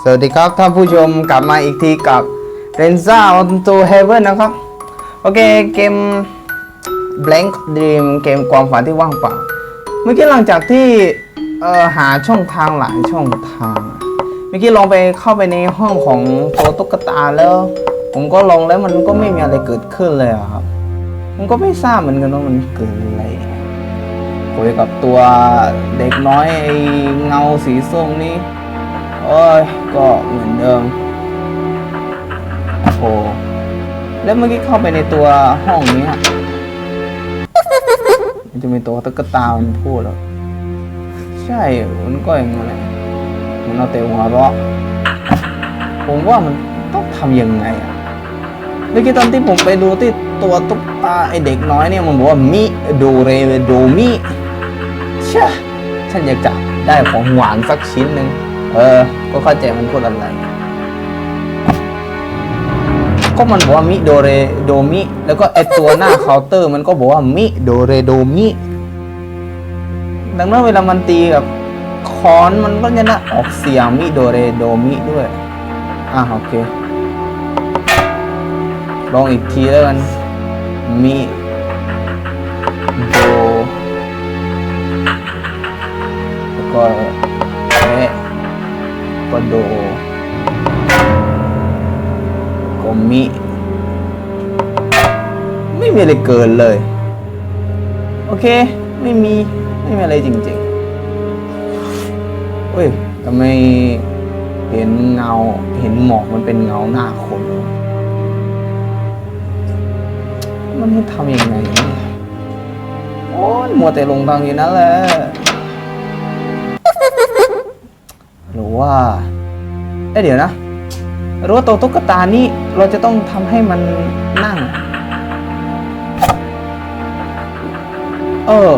สวัสดีครับท่านผู้ชมกลับมาอีกทีกับ r e n z a on to Heaven นะครับ โอเคเกม Blank Dream เกมความฝันที่ว่างเปล่า เมื่อกี้หลังจากที่เอ่อหาช่องทางหลายช่องทาง เมื่อกี้ลองไปเข้าไปในห้องของตัวตุ๊กตาแล้ว ผมก็ลองแล้วมันก็ไม่มีอะไรเกิดขึ้นเลยครับผมก็ไม่ทราบเหมือนกันว่ามันเกิดอะไรคุยกับตัวเด็กน้อยไอเงาสีส้มนี่ โอ้ยก็เหมือนเดิมโอ้โหแล้วเมื่อกี้เข้าไปในตัวห้องนี้อะมันจะมีตัวตุ๊กตามันพูดแล้วใช่มันก็อย่างนั้นแหละมันเอาแต่หัวเราะผมว่ามันต้องทำยังไงอะเมื่อกี้ตอนที่ผมไปดูที่ตัวตุ๊กตาไอเด็กน้อยเนี่ยมันบอกว่ามิโดเรโดมิเช่ฉันอยากจะได้ของหวานสักชิ้นหนึ่ง เออ ก็เข้าใจมันพูดอะไร ก็มันบอกว่ามิโดเรโดมิ แล้วก็ไอตัวหน้าเคาน์เตอร์ มันก็บอกว่ามิโดเรโดมิ ดังนั้นเวลามันตีกับคอนมันก็จะน่าออกเสียงมิโดเรโดมิด้วย อะโอเค ลองอีกทีแล้วกัน มิโดแล้วก็ ก็โดก็มิไม่มีอะไรเกินเลย โอเค ไม่มี ไม่มีอะไรจริงๆเฮ้ยทำไมเห็นเงา เห็นหมอกมันเป็นเงาหน้าคน มันให้ทำยังไง โอ้ยมัวแต่ลงทางนี้นั่นแหละ หรือว่าเอ้เดี๋ยวนะหรือว่าตัวตุ๊กตานี่เราจะต้องทำให้มันนั่ง เออ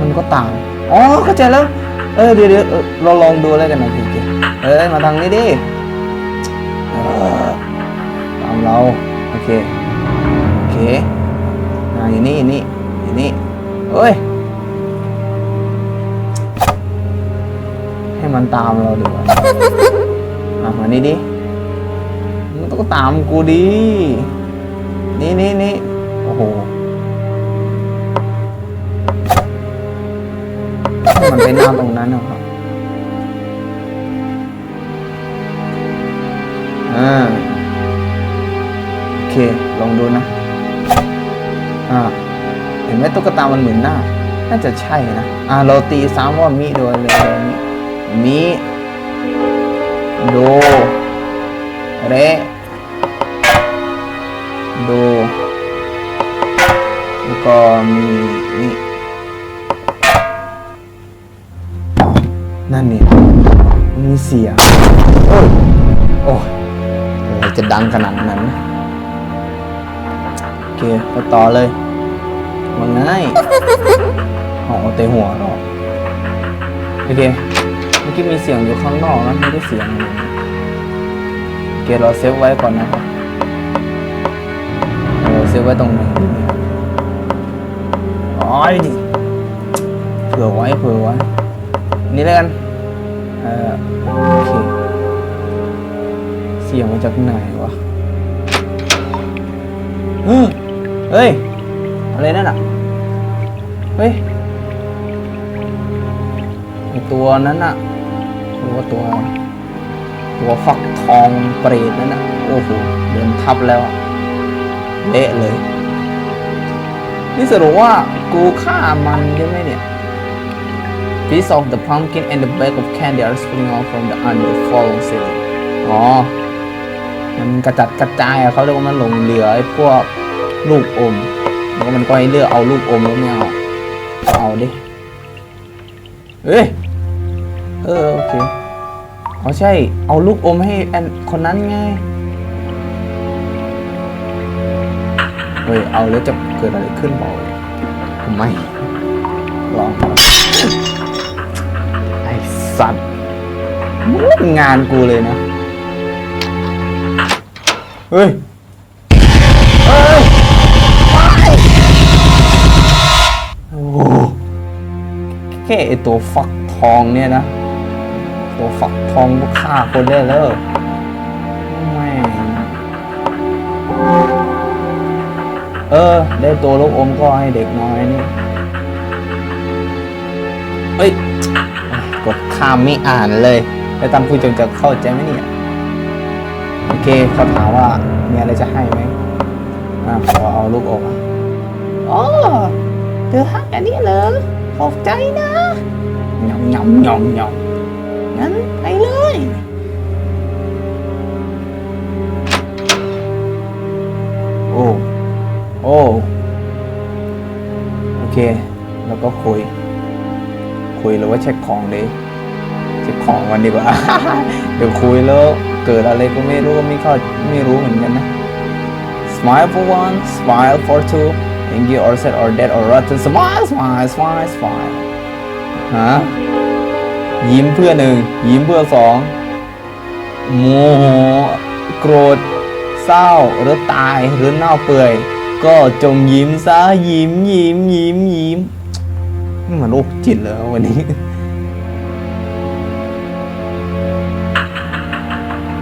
มันก็ต่าง อ๋อ เข้าใจแล้ว เออ เดี๋ยวเดี๋ยวเราลองดูแล้วกันนะพี่เกเอ้ย มาทางนี้ดิตามเรา โอเค โอเค อ่าอย่างนี้อย่างนี้อย่างนี้เอ้ย ให้มันตามเราดีกว่าอะมานี่ดิมันต้องตามกูดินี่นี่นี่โอ้โหให้มันไปนั่งตรงนั้นนะครับอ่าโอเค ลองดูนะ อ่า เห็นไหมตุ๊กตามันเหมือนหน้า น่าจะใช่นะ อ่า เราตีซ้ำว่ามิโดยเลยมิ มิ โด เร โดแล้วก็มีนี่นั่นนี่มันมีเสียงโอ้ยโอ้ยจะดังขนาดนั้น โอเคไปต่อเลยมันง่ายอ๋อเตะหัวหรอกโอเค กี้มีเสียงอยู่ข้างนอกนะไม่ได้เสียงอะไรโอเคเราเซฟไว้ก่อนนะครับเราเซฟไว้ตรงนดีเนี่ยอ๋อดิเผื่อไว้เผื่อไว้ นี่แล้วกันเออโอเคเสียงมาจากไหนวะเฮ้ย อะไรนั่นอะ เฮ้ยตัวนั้นอะ ว่าตัว ตัวฟักทองเปรตนั่นอะโอ้โหเดินทับแล้วเละเลย นี่สรุปว่ากูฆ่ามันใช่ไหมเนี่ย Piece of the pumpkin and the bag of candy are spilling out from the under fallen ceiling อ๋อ มันกระจัดกระจายอะเขาเรียกว่ามันหลงเหลือไอ้พวกลูกอม แล้วมันก็ให้เลือกเอาลูกอมแล้วไม่เอา เอาดิเอ้ย เออ โอเค เอาใช่ เอาลูกอมให้แอนคนนั้นไง เฮ้ย เอาแล้วจะเกิดอะไรขึ้นบอกผมไม่ลองก่อนไอสัตว์มันงานกูเลยนะ เฮ้ยเฮ้ยโอ้โหแค่ไอตัวฟักทองเนี่ยนะ ตัวฝักทองก็ฆ่าคนได้แล้วแม่งเออ ได้ตัวลูกอมก็ให้เด็กน้อยนี่ เอ้ย กดข้ามไม่อ่านเลย แล้วตามผู้ชมจะเข้าใจไหมเนี่ย โอเคเขาถามว่ามีอะไรจะให้ไหมอ่าขอเอาลูกอมอ๋อเธอให้อันนี้เหรอขอบใจนะหยองหยองหยองหยอง งั้นไปเลย โอ้ โอ้ โอเค แล้วก็คุย คุยหรือว่าเช็คของดีเช็คของกันดีกว่า เดี๋ยวคุยแล้วเกิดอะไรก็ไม่รู้ไม่เข้าไม่รู้เหมือนกันนะ smile for one smile for two thank you or said or dead or rotten smile smile smile smile ฮะ ยิ้มเพื่อหนึ่งยิ้มเพื่อสองโมโหโกรธ เศร้าหรือตายหรือเน่าเปื่อย ก็จงยิ้มซะยิ้มยิ้มยิ้มยิ้มนี่มันโรคจิตเหรอวันนี้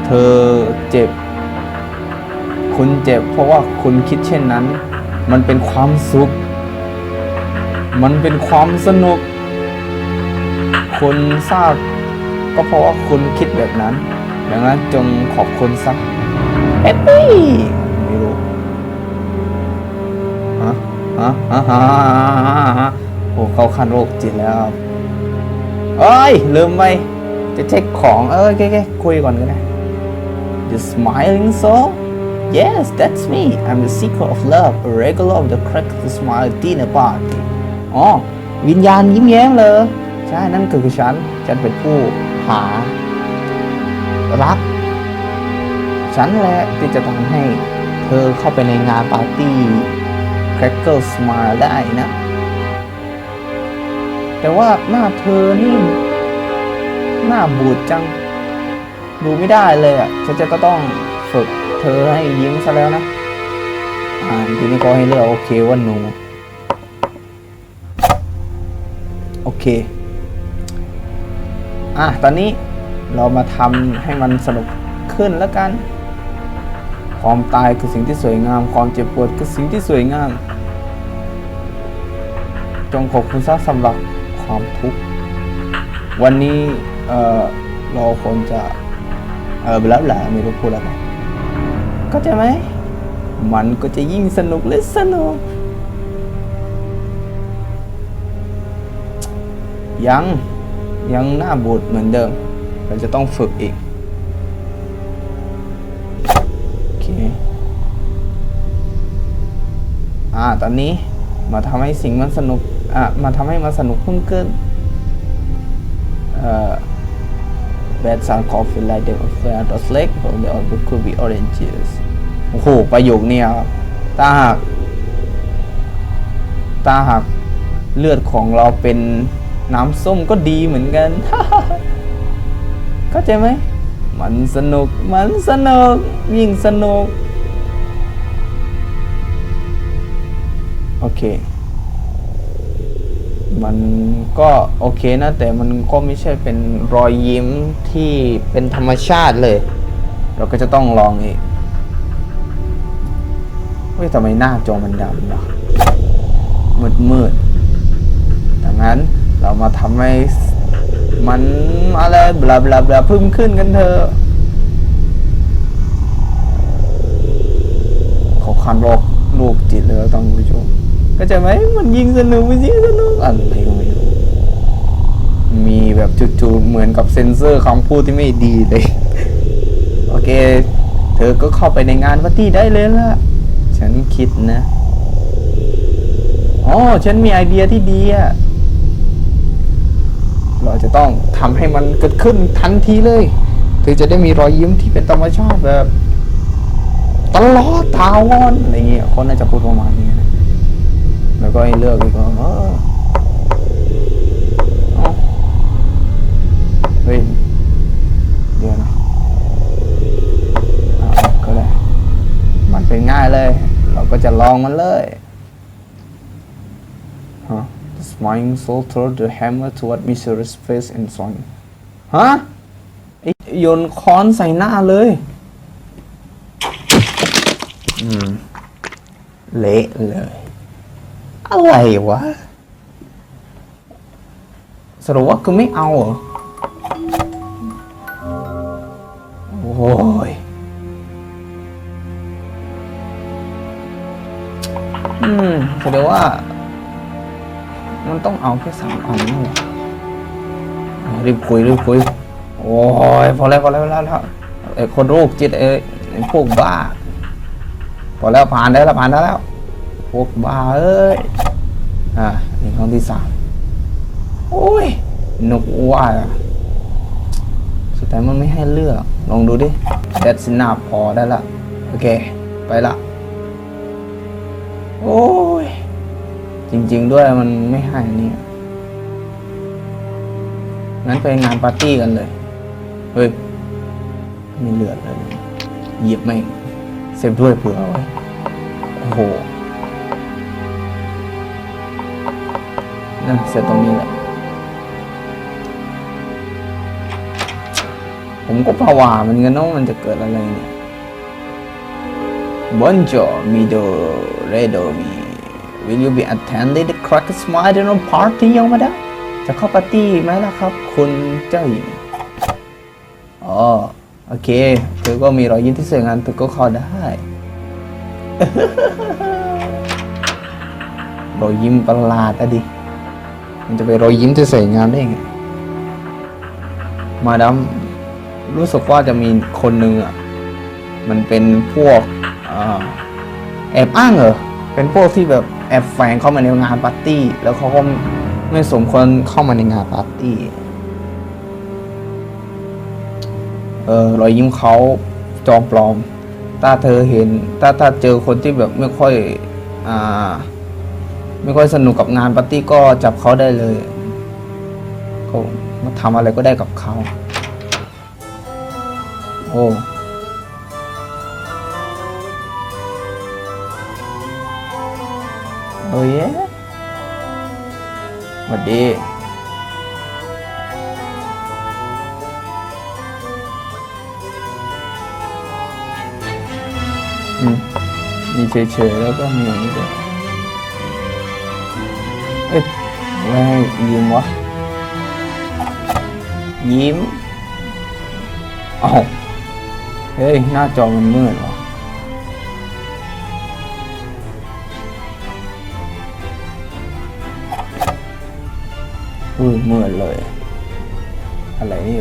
เธอเจ็บ คุณเจ็บ เพราะว่าคุณคิดเช่นนั้น มันเป็นความสุข มันเป็นความสนุก คุณทราบ ก็เพราะว่าคุณคิดแบบนั้น ดังนั้นจงขอบคุณซะแฮปปี้ไม่รู้ฮะฮะฮะฮะฮะโอ้เขาขั้นโรคจิตแล้วครับเอ้ย ลืมไปจะเช็คของเออโอเคๆคุยก่อนก็ได้ You smiling so? Yes, that's me. I'm the seeker of love, a regular of the crack to smile dinner party. อ๋อวิญญาณยิ้มแย้มเลย ใช่นั่นคือฉัน ฉันเป็นผู้หารัก ฉันแหละที่จะทำให้เธอเข้าไปในงานปาร์ตี้ Crackle Smile ได้นะ แต่ว่าหน้าเธอนี่ หน้าบูดจัง ดูไม่ได้เลยอะ ฉันจะก็ต้องฝึกเธอให้ยิ้มซะแล้วนะ อ่าทีนี้ก็ให้เลือกโอเคว่าหนู โอเค อะตอนนี้เรามาทำให้มันสนุกขึ้นแล้วกัน ความตายคือสิ่งที่สวยงาม ความเจ็บปวดคือสิ่งที่สวยงาม จงขอบคุณซะสำหรับความทุกข์ วันนี้เออเราควรจะเออแล้วแหละไม่รู้พูดอะไรก็จะไหม มันก็จะยิ่งสนุกและสนุก ยัง ยังหน้าบูดเหมือนเดิม เราจะต้องฝึกอีก โอเค อ่า ตอนนี้มาทำให้สิ่งมันสนุก อะ มาทำให้มันสนุกเพิ่มขึ้น เอ่อ Bad sound coffee like them affair the lake from the other could be oranges โอ้โห ประโยคเนี้ยครับถ้าหากถ้าหากเลือดของเราเป็น น้ำส้มก็ดีเหมือนกัน เข้าใจไหม มันสนุก มันสนุก ยิ่งสนุก โอเค มันก็โอเคนะ แต่มันก็ไม่ใช่เป็นรอยยิ้มที่เป็นธรรมชาติเลย เราก็จะต้องลองอีกเฮ้ยทำไมหน้าจอมันดำเนาะมืดมืดๆดังนั้น เรามาทำให้มันอะไรบลาบลาบลาเพิ่มขึ้นกันเถอะขาคันโรคโรคจิตเลยต้องผู้ชมก็จะไหมมันยิงสนุกมันยิงสนุกอะไรก็ไม่รู้มีแบบจุดๆเหมือนกับเซ็นเซอร์คำพูดที่ไม่ดีเลย โอเค เธอก็เข้าไปในงานปาร์ตี้ได้เลยละฉันคิดนะอ๋อฉันมีไอเดียที่ดีอะ เราจะต้องทำให้มันเกิดขึ้นทันทีเลยเธอจะได้มีรอยยิ้มที่เป็นธรรมชาติแบบตลอดทาวอนอะไรเงี้ยคนน่าจะพูดประมาณนี้นะแล้วก็ให้เลือกอีกว่าเออเฮ้ยเดี๋ยวนะก็ได้ มันเป็นง่ายเลย เราก็จะลองมันเลย smiling soul throw the hammer toward Mr.'s face and song ฮะโยนค้อนใส่หน้าเลยอืมเละเลย อะไรวะ สรุปว่าคือไม่เอาเหรอ โอ้ยอืมแสดงว่า มันต้องเอาแค่สามอันนี่หว่าเอารีบคุยรีบคุย โอ้ยพอแล้วพอแล้วพอแล้วแล้วไอ้คนโรคจิตไอ้พวกบ้า พอแล้วผ่านได้แล้วผ่านได้แล้ว พวกบ้าเอ้ย อ่านี่ครั้งที่สามโอ้ยนึกว่าสุดท้ายมันไม่ให้เลือก ลองดูดิ That's enough พอได้ละ โอเค ไปละ โอ้ย จริง ๆ ด้วยมันไม่ให้นี่งั้นไปงานปาร์ตี้กันเลย เฮ้ยไมีเหลือเลยเหยียบไม่เซฟด้วยเผื่อไว้โอ้โหนั่นเสร็จตรงนี้แหละ ผมก็ภาวาเหมันกันเนาะมันจะเกิดอะไรเนี่ยบอนจอมีโดเรโดมี Will you be attending the Cracker Smile Dinner Party ยังมาได้จะเข้าปาร์ตี้ไหมล่ะครับ คุณเจ้าหญิง อ๋อ โอเค เธอก็มีรอยยิ้มที่สวยงามเธอก็เข้าได้รอยยิ้มประหลาดอะดิ มันจะไปรอยยิ้มที่สวยงามได้ไง มาดามรู้สึกว่าจะมีคนหนึ่งอะ มันเป็นพวกอแอบอ้างเหรอ เป็นพวกที่แบบ แอบแฝงเข้ามาในงานปาร์ตี้ แล้วเขาก็ไม่สมควรเข้ามาในงานปาร์ตี้ เออรอยยิ้มเขาจอมปลอม ถ้าเธอเห็น ถ้าถ้าเจอคนที่แบบไม่ค่อย อ่า ไม่ค่อยสนุกกับงานปาร์ตี้ก็จับเขาได้เลยเขามาทำอะไรก็ได้กับเขา โอ้ อ้ยสวัสดีอืมมีเฉยๆแล้วก็มีอย่างนี้ด้วยเอ๊ะไม่ยิ้มวะ ยิ้มเอ้าเฮ้ย หน้าจอมันมืดเหรอ อุ้ยมืดเลย อะไรนี่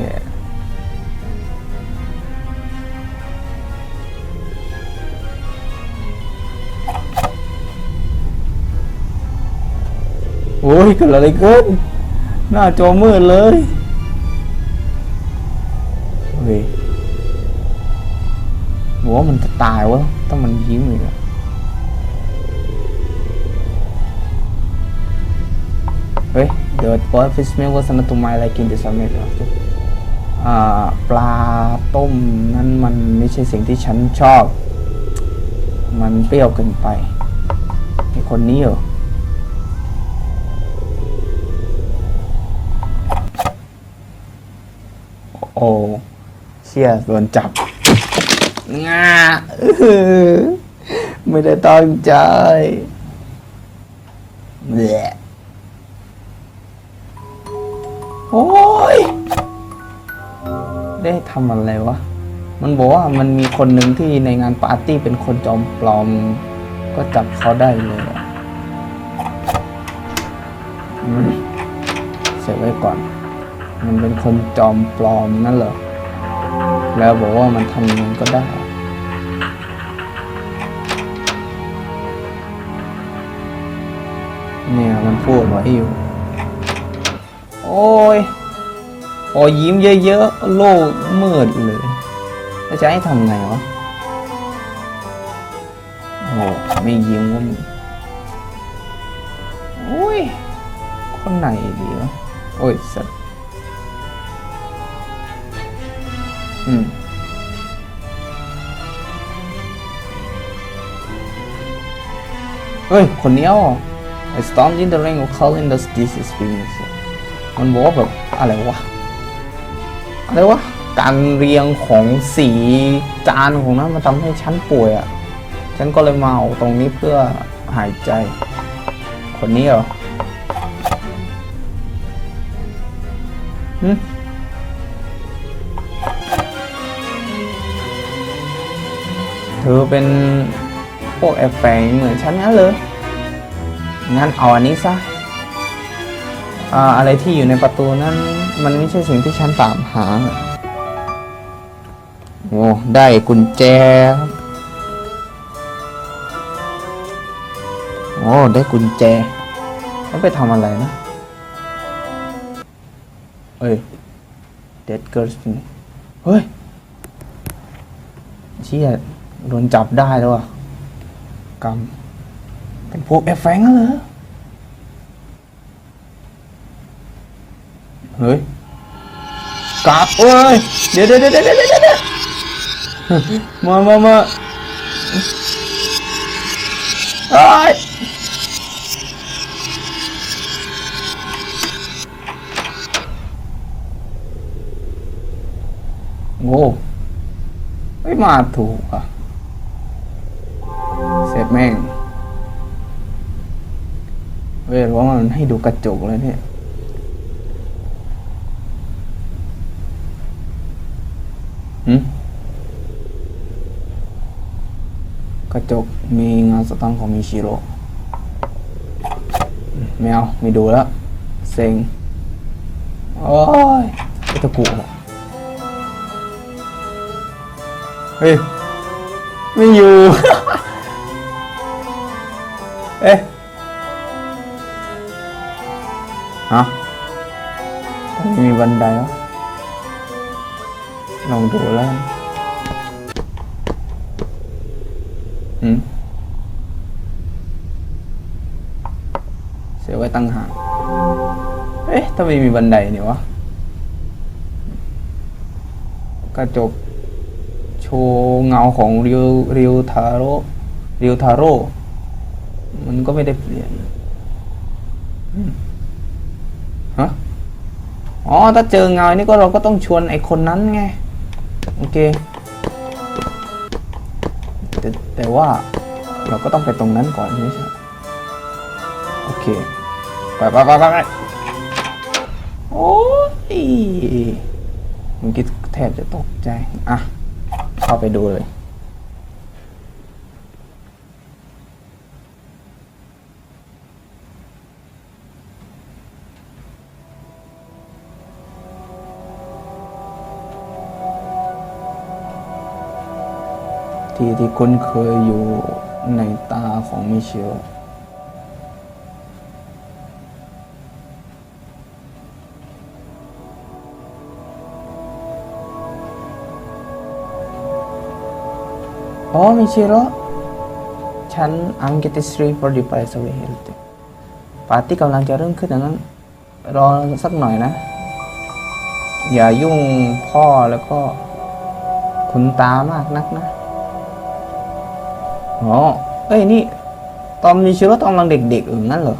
โอ้ยเกิดอะไรขึ้น หน้าจอมืดเลยเฮ้ยหัวมันจะตายวะถ้ามันยิ้มอีกอะ The boy fish meal was not to my liking this summer อ่าปลาต้มนั้นมันไม่ใช่สิ่งที่ฉันชอบ มันเปรี้ยวเกินไปไอคนนี้เหรอโอ้เชี่ยโดนจับงาไม่ได้ตั้งใจแห โอ้ย ได้ทำอะไรวะ มันบอกว่ามันมีคนหนึ่งที่ในงานปาร์ตี้เป็นคนจอมปลอม ก็จับเขาได้เลยเสียไว้ก่อน มันเป็นคนจอมปลอมนั่นเหรอ แล้วบอกว่ามันทำยังไงก็ได้เนี่ยมันพูดไว้อยู่ อ้ยพอยิ้มเยอะๆ โลกมืดเลยแล้วจะให้ทำไงวะ โอ้ไม่ยิ้มก็มีโอ้ย คนไหนดีวะ โอ้ยสัตว์อืมเฮ้ย คนเนี้ยอะ I stormed in the ring of calling the this experience มันบอกว่าแบบอะไรวะ อะไรวะ การเรียงของสีจานของนั้นมันทำให้ฉันป่วยอะ่ะ ฉันก็เลยมาเอาตรงนี้เพื่อหายใจ คนนี้เหรอหึเธอเป็นพวกแอบแฝงเหมือนฉันงั้นเลย งั้นเอาอันนี้ซะ อะไรที่อยู่ในประตูนั้นมันไม่ใช่สิ่งที่ฉันตามหา โอ้ได้กุญแจ โอ้ได้กุญแจแล้วไปทำอะไรนะเฮ้ย Dead Girls เฮ้ยเชี่ยโดนจับได้แล้วอะกรรม เป็นพวกแอบแฝงเหรอ เฮ้ยกลับเอ้ย เดี๋ยวเดี๋ยวเดี๋ยวเดี๋ยวเดี๋ยวเดะมามามาเอ้ยโง่ไม่มาถูกอะ เสร็จแม่งเว้ยว่ามันให้ดูกระจกเลยเนี่ย กระจกมีงานสตังค์ของมิชิโร่อืมไม่เอาไม่ดูแล้ว เซ็ง โอ้ยไอ้ตะกุเฮ้ย ไม่อยู่ เอ๊ะฮะม่มีบันไดเหรอลองดูแล้ว ตั้งหากเอ๊ะทำไมมีบันไดเนี่ยวะ กระจกโชว์เงาของริวริวทาโร่ริวทาโร่มันก็ไม่ได้เปลี่ยนฮะอ๋อ ถ้าเจอเงานี่ก็เราก็ต้องชวนไอ้คนนั้นไง โอเค แต่แต่ว่าเราก็ต้องไปตรงนั้นก่อนไม่ใช่โอเค ไปไปไปไปโอ้ยมื่อกี้แทบจะตกใจ อะ เข้าไปดูเลย ที่ที่คุ้นเคยอยู่ในตาของมิเชล อ๋อมิเชลฉัน I'm getting sleep for the price of health ปาร์ตี้กำลังจะเริ่มขึ้นดังนั้น รอสักหน่อยนะ อย่ายุ่งพ่อแล้วก็ คุณตามากนักนะ อ๋อ เอ้ยนี่ ตอนมีชีวิตตอนกำลังเด็กๆอย่างนั้นเหรอ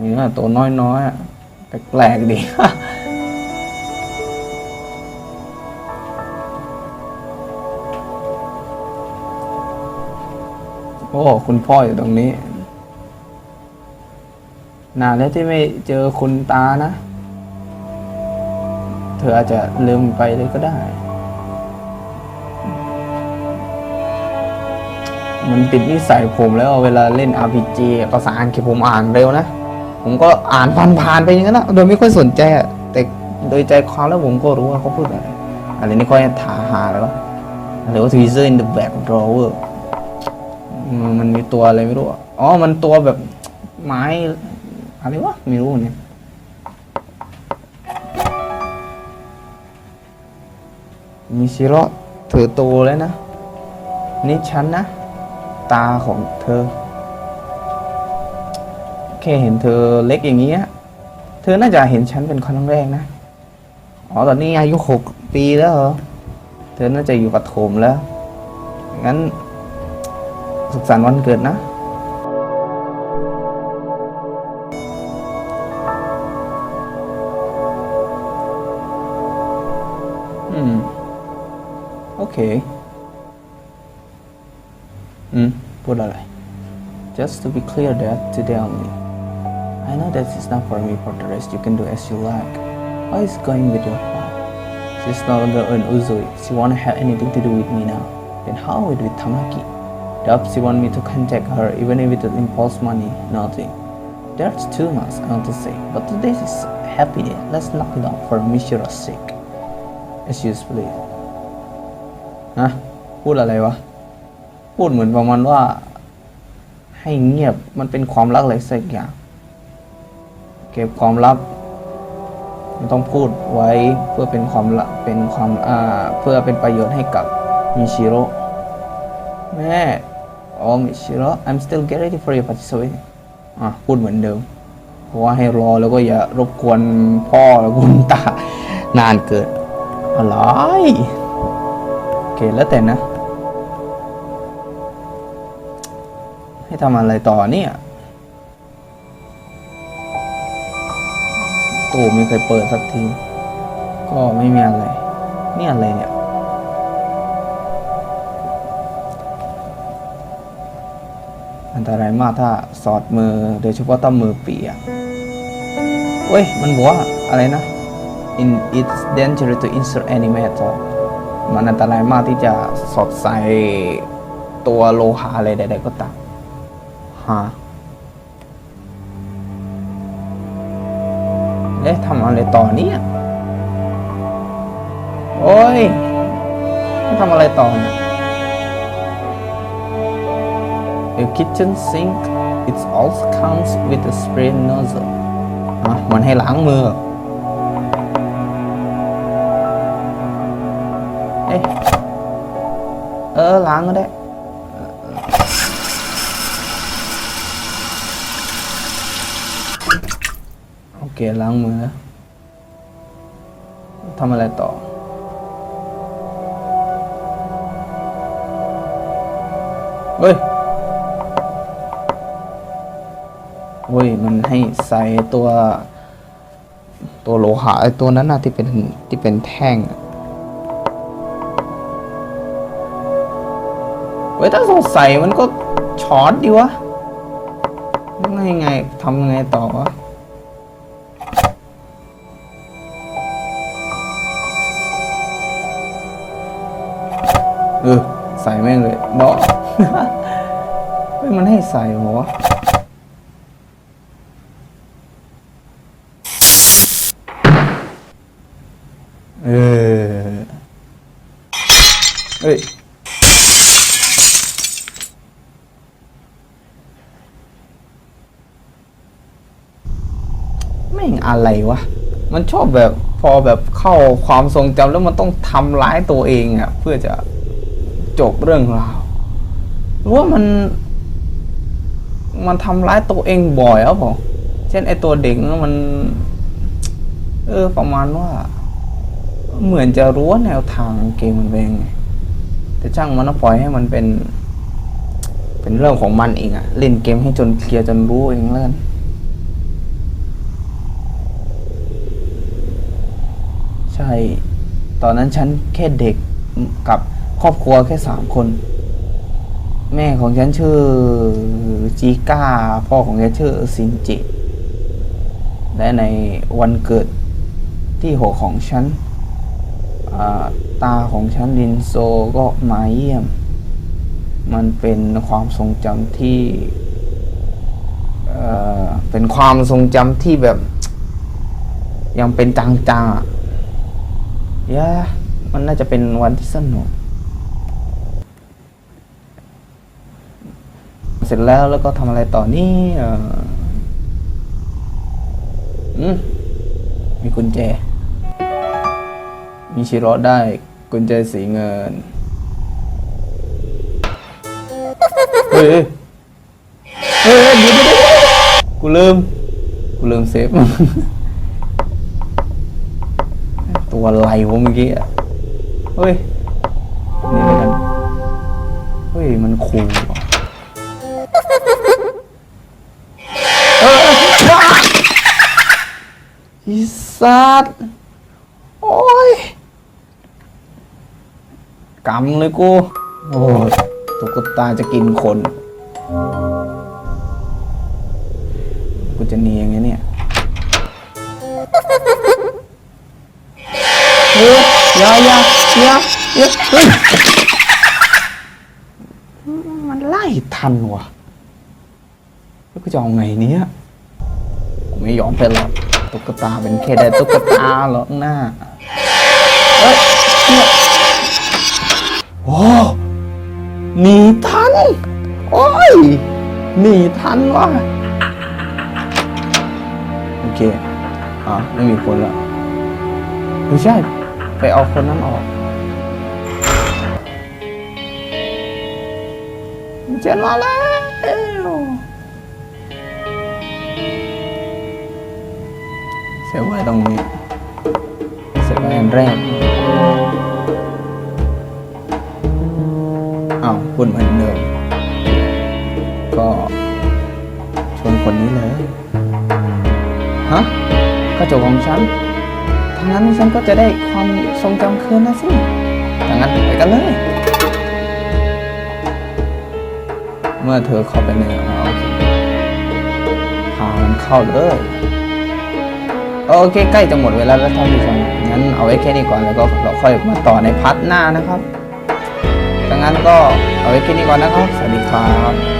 นี่นะตัวน้อยๆอะแปลกๆดี โอ้ คุณพ่ออยู่ตรงนี้ นานแล้วที่ไม่เจอคุณตานะ เธออาจจะลืมไปเลยก็ได้ มันติดนิสัยผมแล้วเวลาเล่น RPG ภาษาอังกฤษผมอ่านเร็วนะ ผมก็อ่านผ่านๆไปอย่างนั้นนะโดยไม่ค่อยสนใจอะแต่โดยใจความแล้วผมก็รู้ว่าเขาพูดอะไรอะไรนี่ค่อยถาหาแล้วะอะไรว่า tweezer in the back drawer อืมมันมีตัวอะไรไม่รู้อะอ๋อ มันตัวแบบไม้อะไรวะไม่รู้เนี่ยมีชิโร่เธอโตแล้วนะ นี่ฉันนะ ตาของเธอ แค่เห็นเธอเล็กอย่างนี้เธอน่าจะเห็นฉันเป็นครั้งแรกนะ อ๋อ ตอนนี้อายุหกปีแล้วเหรอ เธอน่าจะอยู่ประถมแล้ว งั้น สุขสันต์วันเกิดนะ อื อืม โอเค อืม พูดอะไร Just to be clear that today only I know that it's not for me for the rest you can do as you like How is it going with your friend She's no longer an Uzui she wanna have anything to do with me now Then how it with Tamaki Dub she want me to contact her even if it is impulse money nothing There's too much I want to say but today is happy day let's knock it off for Mishira's sake As you please ฮะพูดอะไรวะ พูดเหมือนประมาณว่า ให้เงียบมันเป็นความลับอะไรสักอย่าง เก็บความลับไม่ต้องพูดไว้เพื่อเป็นความลับเป็นความอ่าเพื่อเป็นประโยชน์ให้กับมิชิโร่แม่ อ๋อมิชิโร่ I'm still get ready for your participation อะพูดเหมือนเดิม เพราะว่าให้รอแล้วก็อย่ารบกวนพ่อและคุณตานานเกินอะไรโอเคแล้วแต่นะ ให้ทำอะไรต่อเนี่ยตู้ไม่เคยเปิดสักที ก็ไม่มีอะไร นี่อะไรเนี่ย ตรายมากถ้าสอดมือ โดยเฉพาะถ้ามือเปียกเว้ย มันบอกว่าอะไรนะ In it's dangerous to insert any metal มันอันตรายมากที่จะสอดใส่ตัวโลหะอะไรใดๆก็ตามฮะเอ๊ะทำอะไรต่อเนี่ยโอ้ยทำอะไรต่อเนี่ย The kitchen sink it also comes with a spray nozzle อะมันให้ล้างมือเอ๊ะเออล้าง มันให้ใส่ตัว ตัวโลหะไอ้ตัวนั้นนะที่เป็นที่เป็นแท่งเว้ยถ้าสงสัยมันก็ช็อตดีวะยังไงไงทำยังไงต่อวะเออใส่แม่งเลยเนาะเฮ้ยมันให้ใส่หรอวะ เออ เฮ้ย แม่งอะไรวะ มันชอบ แบบพอแบบเข้าความทรงจำแล้วมันต้องทำร้ายตัวเองอะเพื่อจะจบเรื่องราวหรือว่ามัน มันทำร้ายตัวเองบ่อยอะผมเช่นไอตัวเด็กมัน เออประมาณว่า เหมือนจะรู้ว่าแนวทางเกมมันเป็นยังไงแต่ช่างมันปล่อยให้มันเป็น เป็นเรื่องของมันเองอะเล่นเกมให้จนเคลียร์จนรู้เองแล้วกัน ใช่ ตอนนั้นฉันแค่เด็กกับครอบครัวแค่สามคน แม่ของฉันชื่อจีก้า พ่อของฉันชื่อซินจิ และในวันเกิดที่หกของฉันตาของฉันลินโซก็มาเยี่ยม มันเป็นความทรงจำที่เอ่อเป็นความทรงจำที่แบบ ยังเป็นจางๆ อะยามันน่าจะเป็นวันที่สนุก เสร็จแล้วแล้วก็ทำอะไรต่อนี่เอ่ออืมมีกุญแจ มีชิโร่ได้กุญแจสีเงิน เฮ้ย เฮ้ยเดี๋ยวเดี๋ยวเดี๋ยวกูลืม กูลืมเซฟ ตัวอะไรวะเมื่อกี้เฮ้ย นี่อะไรกันเฮ้ย มันคูลว่เออว้าอีสัตว์โอ้ยกำเลยกู โอ้ตุ๊กตาจะกินคน กูจะหนียงไงเนี่ย อย่าอย่าอย่าอย่าเฮ้ยมันไล่ทันวะแล้วกูจะเอาไงเนี้ยกูไม่ยอมไปหรอกตุ๊กตาเป็นแค่ได้ตุ๊กตาหรอกหน้าเฮ้ยเนี่ยโอ้หนีทัน โอ้ยหนีทันว่ะโอเค อ่าไม่มีคนล้วไม่ใช่ ไปเอาคนนั้นออกเจนมาแล้วเสียไว้ตรงนี้เสียไว้อันแรกอ้าวคุณเหมือนเดิมก็ชวนคนนี้เลย ฮะกระจกของฉัน งั้นฉันก็จะได้ความทรงจำคืนนะสิดังนั้นไปกันเลย เมื่อเธอเข้าไปในโอเคพามันเข้าเลยโอเคใกล้จะหมดเวลาแล้วท่านผู้ชมงั้นเอาไว้แค่นี้ก่อนแล้วก็เราค่อยมาต่อในพาร์ทหน้านะครับดังนั้นก็เอาไว้แค่นี้ก่อนนะครับ สวัสดีครับ